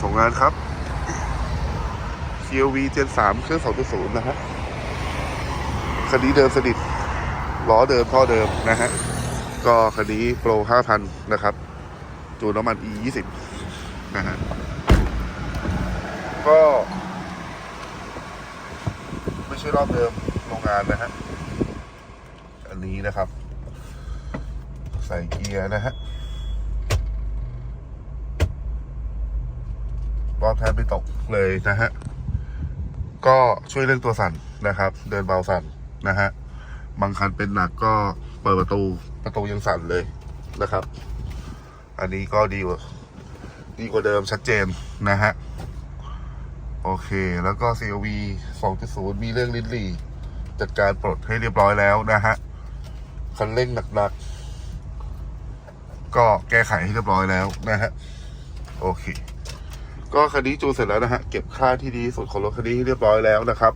ส่งงานครับ CLV Gen 3เครื่อง2.0 นะฮะคันนี้เดิมสนิทล้อเดิมท่อเดิมนะฮะ ก็คันนี้โปร 5,000 นะครับ จูนน้ำมัน E 20นะฮะ ก็ ไม่ใช่รอบเดิมโรงงานนะฮะ อันนี้นะครับ ใส่เกียร์นะฮะ รอบแทบไม่ตกเลยนะฮะ ก็ช่วยเรื่องตัวสั่นนะครับ เดินเบาสั่นนะฮะ บางคันเป็นหนักก็เปิดประตูประตูยังสั่นเลยนะครับ อันนี้ก็ดีกว่าดีกว่าเดิมชัดเจนนะฮะ โอเคแล้วก็ CLV 2.0 มีเรื่องลิ้นหลีจัดการปลดให้เรียบร้อยแล้วนะฮะ คันเร่งหนักๆก็แก้ไขให้เรียบร้อยแล้วนะฮะ โอเค ก็คันนี้จูนเสร็จแล้วนะฮะ เก็บค่าที่ดีสุดของรถคันนี้เรียบร้อยแล้วนะครับ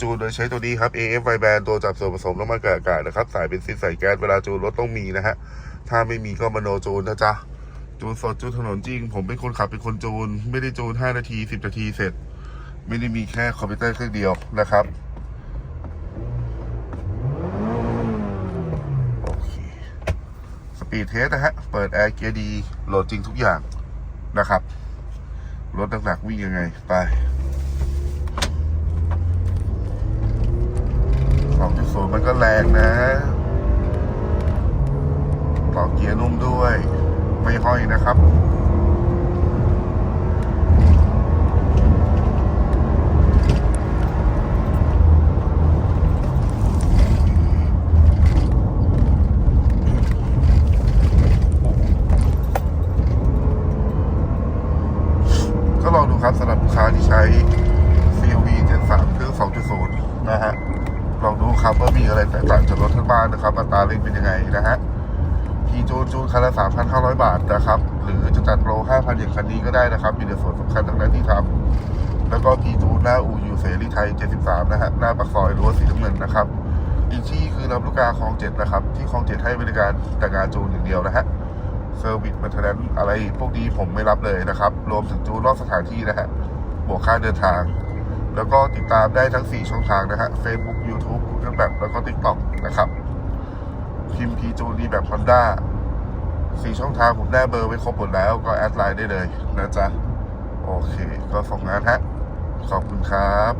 จูนโดยใช้ตัวนี้ครับ AF i band ตัวจับส่วนผสมน้ำมันกากาศนะครับ สายเป็นซินใส่แก๊สเวลาจูนรถต้องมีนะฮะ ถ้าไม่มีก็มโนจูนนะจ๊ะ จูนสดจูนถนนจริง ผมเป็นคนขับเป็นคนจูน ไม่ได้จูน 5 นาที 10 นาทีเสร็จ ไม่ได้มีแค่คอมพิวเตอร์เครื่องเดียวนะครับโอเคสปีดเทสนะฮะเปิดแอร์เกียร์ดีโหลดจริงทุกอย่างนะครับ รถหนักๆวิ่งยังไง ไปสองจุดศูนย์มันก็แรงนะต่อเกียร์นุ่มด้วย ไม่ห้อยนะครับ ก็ลองดูค รับลูกค้าที่ใช้ CLV Gen 3เครื่อง 2.0 นะฮะ ลองดูครับว่ามีอะไรแตกต่างจากรถทั้งบ้านนะครับอัตราเร่งเป็นยังไงนะฮะคีจูนจูนคันละ 3,500 บาทนะครับ หรือจะจัดโปร 5,000อย่างคันนี้ก็ได้นะครับ มีแต่ส่วนสำคัญทั้งนั้นที่ทำแล้วก็คีจูนหน้าอูยูเสรีไทย 73 นะฮะ หน้าปากซอยรั้วสีน้ำเงินนะครับอีกที่คือลำลูกกาคลองเจ็ดนะครับ ที่คลองเจ็ดให้บริการแต่งานจูนอย่างเดียวนะฮะ เซอร์วิสมันเทนอะไรพวกนี้ผมไม่รับเลยนะครับ รวมถึงจูนอกสถานที่นะฮะบวกค่าเดินทาง แล้วก็ติดตามได้ทั้ง 4 ช่องทางนะฮะ Facebook YouTube Google Map แล้วก็ TikTok นะครับพิมพ์พีจูนดีแบบ Honda 4ช่องทางผมได้เบอร์ไว้ครบหมดแล้วก็แอดไลน์ได้เลยนะจ๊ะ โอเค ก็ส่งงานฮะ ขอบคุณครับ